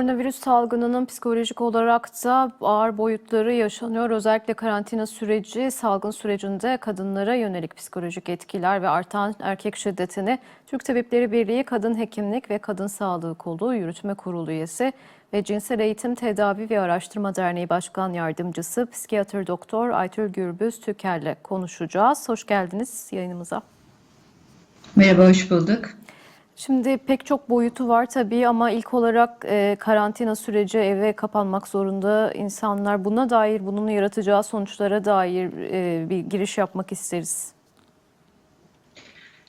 Koronavirüs salgınının psikolojik olarak da ağır boyutları yaşanıyor. Özellikle karantina süreci, salgın sürecinde kadınlara yönelik psikolojik etkiler ve artan erkek şiddetini Türk Tabipleri Birliği Kadın Hekimlik ve Kadın Sağlığı Kolu Yürütme Kurulu üyesi ve Cinsel Eğitim Tedavi ve Araştırma Derneği Başkan Yardımcısı Psikiyatr Doktor Aytül Gürbüz Tüker'le konuşacağız. Hoş geldiniz yayınımıza. Merhaba, hoş bulduk. Şimdi pek çok boyutu var tabii ama ilk olarak e, karantina süreci eve kapanmak zorunda insanlar. Buna dair, bunun yaratacağı sonuçlara dair e, bir giriş yapmak isteriz.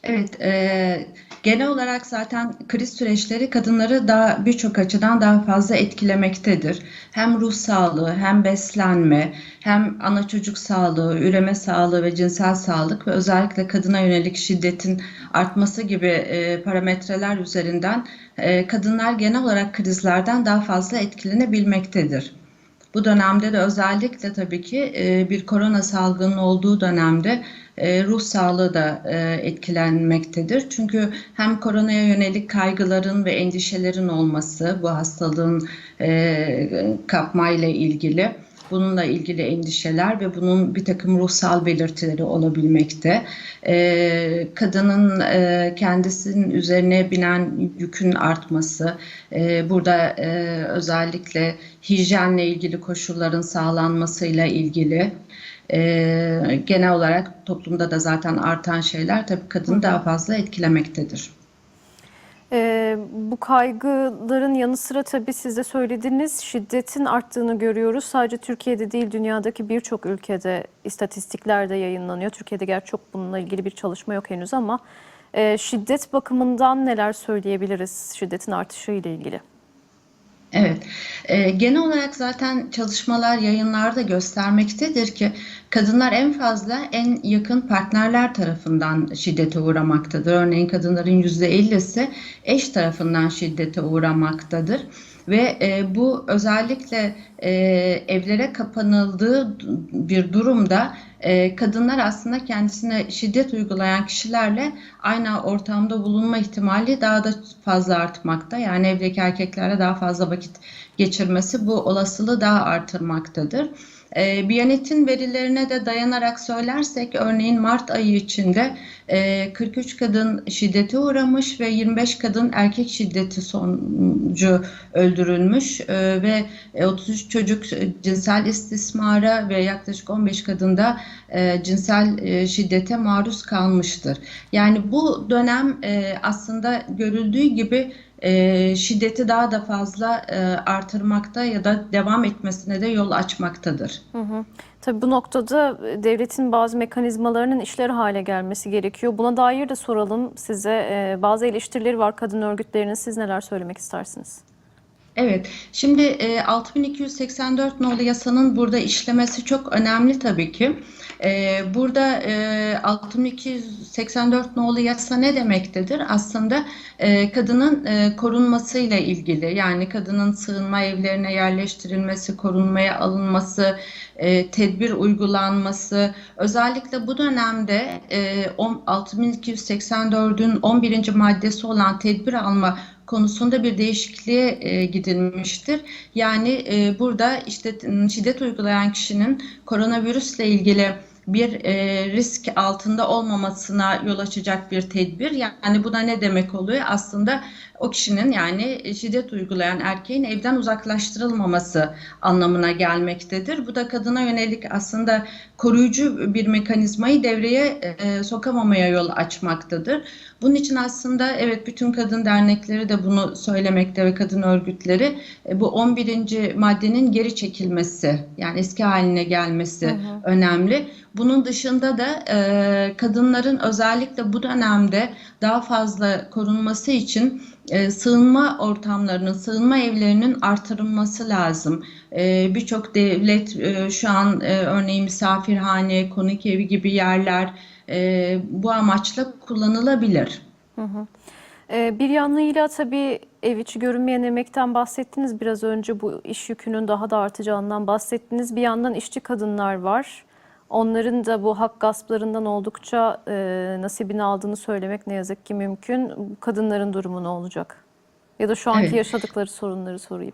Evet, e, genel olarak zaten kriz süreçleri kadınları daha birçok açıdan daha fazla etkilemektedir. Hem ruh sağlığı, hem beslenme, hem ana çocuk sağlığı, üreme sağlığı ve cinsel sağlık ve özellikle kadına yönelik şiddetin artması gibi e, parametreler üzerinden e, kadınlar genel olarak krizlerden daha fazla etkilenebilmektedir. Bu dönemde de özellikle tabii ki e, bir korona salgının olduğu dönemde e, ruh sağlığı da e, etkilenmektedir. Çünkü hem koronaya yönelik kaygıların ve endişelerin olması bu hastalığın kapmayla ilgili bununla ilgili endişeler ve bunun bir takım ruhsal belirtileri olabilmekte. Ee, kadının e, kendisinin üzerine binen yükün artması, e, burada e, özellikle hijyenle ilgili koşulların sağlanmasıyla ilgili e, genel olarak toplumda da zaten artan şeyler tabii kadını daha fazla etkilemektedir. Ee, bu kaygıların yanı sıra tabii siz de söylediğiniz şiddetin arttığını görüyoruz. Sadece Türkiye'de değil dünyadaki birçok ülkede istatistiklerde yayınlanıyor. Türkiye'de gerçi çok bununla ilgili bir çalışma yok henüz ama e, şiddet bakımından neler söyleyebiliriz şiddetin artışı ile ilgili? Evet, e, genel olarak zaten çalışmalar yayınlarda göstermektedir ki kadınlar en fazla en yakın partnerler tarafından şiddete uğramaktadır. Örneğin kadınların %50'si eş tarafından şiddete uğramaktadır. Ve e, bu özellikle e, evlere kapanıldığı bir durumda e, kadınlar aslında kendisine şiddet uygulayan kişilerle aynı ortamda bulunma ihtimali daha da fazla artmakta. Yani evdeki erkeklerle daha fazla vakit geçirmesi bu olasılığı daha artırmaktadır. E, Biyanet'in verilerine de dayanarak söylersek örneğin Mart ayı içinde e, 43 kadın şiddete uğramış ve 25 kadın erkek şiddeti sonucu öldürülmüş e, ve 33 çocuk cinsel istismara ve yaklaşık 15 kadın da e, cinsel e, şiddete maruz kalmıştır. Yani bu dönem e, aslında görüldüğü gibi e, şiddeti daha da fazla e, artırmakta ya da devam etmesine de yol açmaktadır. Hı hı. Tabii bu noktada devletin bazı mekanizmalarının işler hale gelmesi gerekiyor. Buna dair de soralım size. E, bazı eleştirileri var kadın örgütlerinin. Siz neler söylemek istersiniz? Evet, şimdi e, 6284 nolu yasanın burada işlemesi çok önemli tabii ki. E, burada e, 6284 nolu yasa ne demektedir? Aslında e, kadının e, korunmasıyla ilgili yani kadının sığınma evlerine yerleştirilmesi, korunmaya alınması, e, tedbir uygulanması özellikle bu dönemde e, 6284'ün 11. maddesi olan tedbir alma konusunda bir değişikliğe e, gidilmiştir. Yani e, burada işte şiddet uygulayan kişinin koronavirüsle ilgili bir e, risk altında olmamasına yol açacak bir tedbir. Yani bu da ne demek oluyor? Aslında o kişinin yani şiddet uygulayan erkeğin evden uzaklaştırılmaması anlamına gelmektedir. Bu da kadına yönelik aslında koruyucu bir mekanizmayı devreye e, sokamamaya yol açmaktadır. Bunun için aslında evet bütün kadın dernekleri de bunu söylemekte ve kadın örgütleri e, bu 11. maddenin geri çekilmesi yani eski haline gelmesi hı hı. önemli. Bunun dışında da e, kadınların özellikle bu dönemde daha fazla korunması için e, sığınma ortamlarının, sığınma evlerinin artırılması lazım. E, Birçok devlet e, şu an e, örneğin misafirhane, konuk evi gibi yerler e, bu amaçla kullanılabilir. Hı hı. E, bir yanıyla tabii ev içi görünmeyen emekten bahsettiniz biraz önce bu iş yükünün daha da artacağından bahsettiniz. Bir yandan işçi kadınlar var. Onların da bu hak gasplarından oldukça e, nasibini aldığını söylemek ne yazık ki mümkün. Kadınların durumu ne olacak? Ya da şu anki Evet. yaşadıkları sorunları sorayım.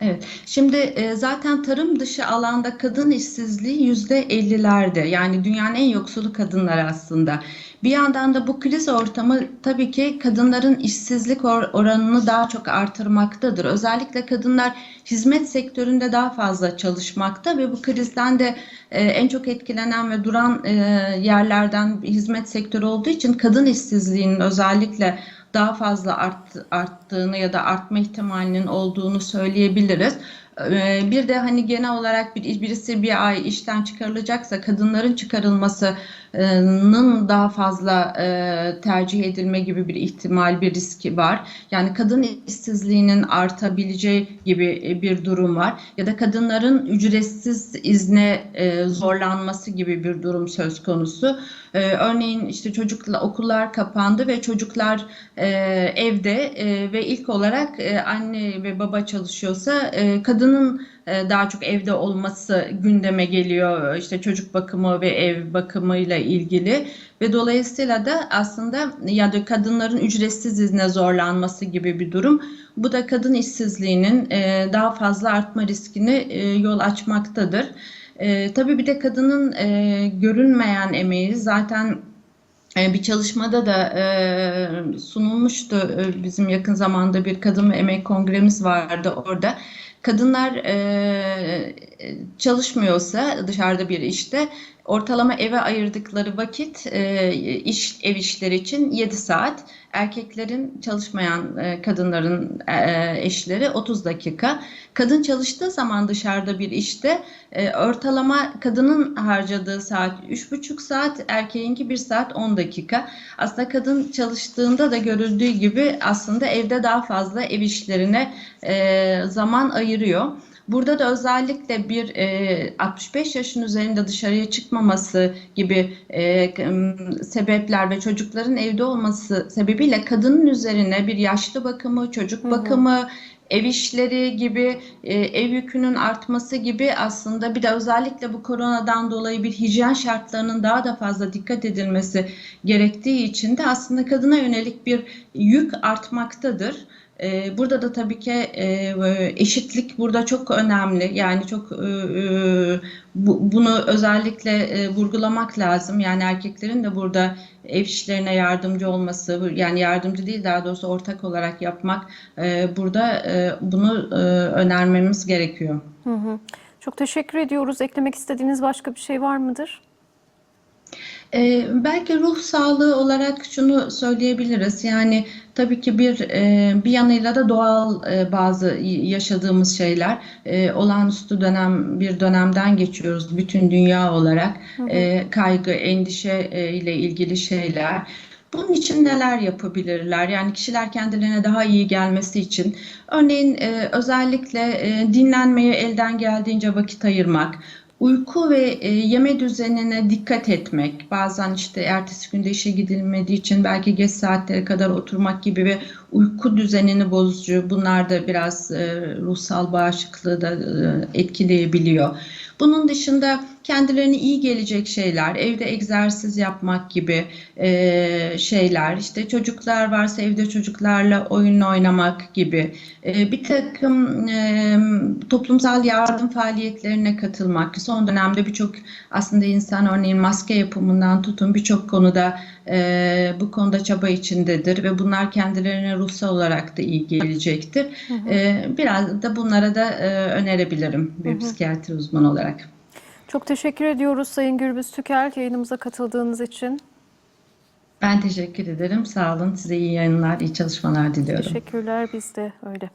Evet. Şimdi e, zaten tarım dışı alanda kadın işsizliği yüzde ellilerde. Yani dünyanın en yoksulu kadınlar aslında. Bir yandan da bu kriz ortamı tabii ki kadınların işsizlik or- oranını daha çok artırmaktadır. Özellikle kadınlar hizmet sektöründe daha fazla çalışmakta ve bu krizden de e, en çok etkilenen ve duran e, yerlerden hizmet sektörü olduğu için kadın işsizliğinin özellikle daha fazla art, arttığını ya da artma ihtimalinin olduğunu söyleyebiliriz. Ee, Bir de hani genel olarak bir, birisi bir ay işten çıkarılacaksa kadınların çıkarılmasının daha fazla e, tercih edilme gibi bir ihtimal, bir riski var. Yani kadın işsizliğinin artabileceği gibi bir durum var. Ya da kadınların ücretsiz izne e, zorlanması gibi bir durum söz konusu. Örneğin işte çocukla okullar kapandı ve çocuklar e, evde e, ve ilk olarak e, anne ve baba çalışıyorsa e, kadının e, daha çok evde olması gündeme geliyor. İşte çocuk bakımı ve ev bakımıyla ilgili ve dolayısıyla da aslında ya da kadınların ücretsiz izne zorlanması gibi bir durum. Bu da kadın işsizliğinin e, daha fazla artma riskini e, yol açmaktadır. E, tabii bir de kadının e, görünmeyen emeği zaten e, bir çalışmada da e, sunulmuştu. E, bizim yakın zamanda bir kadın ve emek kongremiz vardı orada. Kadınlar e, çalışmıyorsa dışarıda bir işte ortalama eve ayırdıkları vakit e, iş ev işleri için 7 saat. Erkeklerin çalışmayan e, kadınların e, eşleri 30 dakika. Kadın çalıştığı zaman dışarıda bir işte e, ortalama kadının harcadığı saat 3,5 saat, erkeğinki 1 saat 10 dakika. Aslında kadın çalıştığında da görüldüğü gibi aslında evde daha fazla ev işlerine e, zaman ayırıyor. Burada da özellikle bir e, 65 yaşın üzerinde dışarıya çıkmaması gibi e, sebepler ve çocukların evde olması sebebiyle kadının üzerine bir yaşlı bakımı, çocuk Hı hı. bakımı, ev işleri gibi e, ev yükünün artması gibi aslında bir de özellikle bu koronadan dolayı bir hijyen şartlarının daha da fazla dikkat edilmesi gerektiği için de aslında kadına yönelik bir yük artmaktadır. E, Burada da tabii ki e, eşitlik burada çok önemli. Yani çok e, e, bu- bunu özellikle e, vurgulamak lazım. Yani erkeklerin de burada ev işlerine yardımcı olması, yani yardımcı değil daha doğrusu ortak olarak yapmak burada bunu önermemiz gerekiyor. Hı hı. Çok teşekkür ediyoruz. Eklemek istediğiniz başka bir şey var mıdır? Ee, belki ruh sağlığı olarak şunu söyleyebiliriz. Yani tabii ki bir e, bir yanıyla da doğal e, bazı yaşadığımız şeyler. E, olağanüstü dönem bir dönemden geçiyoruz bütün dünya olarak. E, kaygı, endişe e, ile ilgili şeyler. Bunun için neler yapabilirler? Yani kişiler kendilerine daha iyi gelmesi için, örneğin e, özellikle e, dinlenmeye elden geldiğince vakit ayırmak, uyku ve e, yeme düzenine dikkat etmek, bazen işte ertesi günde işe gidilmediği için belki geç saatlere kadar oturmak gibi ve uyku düzenini bozucu, bunlar da biraz e, ruhsal bağışıklığı da e, etkileyebiliyor. Bunun dışında kendilerine iyi gelecek şeyler, evde egzersiz yapmak gibi e, şeyler, işte çocuklar varsa evde çocuklarla oyun oynamak gibi e, bir takım e, toplumsal yardım faaliyetlerine katılmak. Son dönemde birçok aslında insan örneğin maske yapımından tutun birçok konuda e, bu konuda çaba içindedir ve bunlar kendilerine ruhsal olarak da iyi gelecektir. Hı hı. E, biraz da bunlara da e, önerebilirim Hı bir hı. psikiyatri uzmanı olarak. Çok teşekkür ediyoruz Sayın Gürbüz Tükel yayınımıza katıldığınız için. Ben teşekkür ederim. Sağ olun. Size iyi yayınlar, iyi çalışmalar diliyorum. Teşekkürler biz de öyle.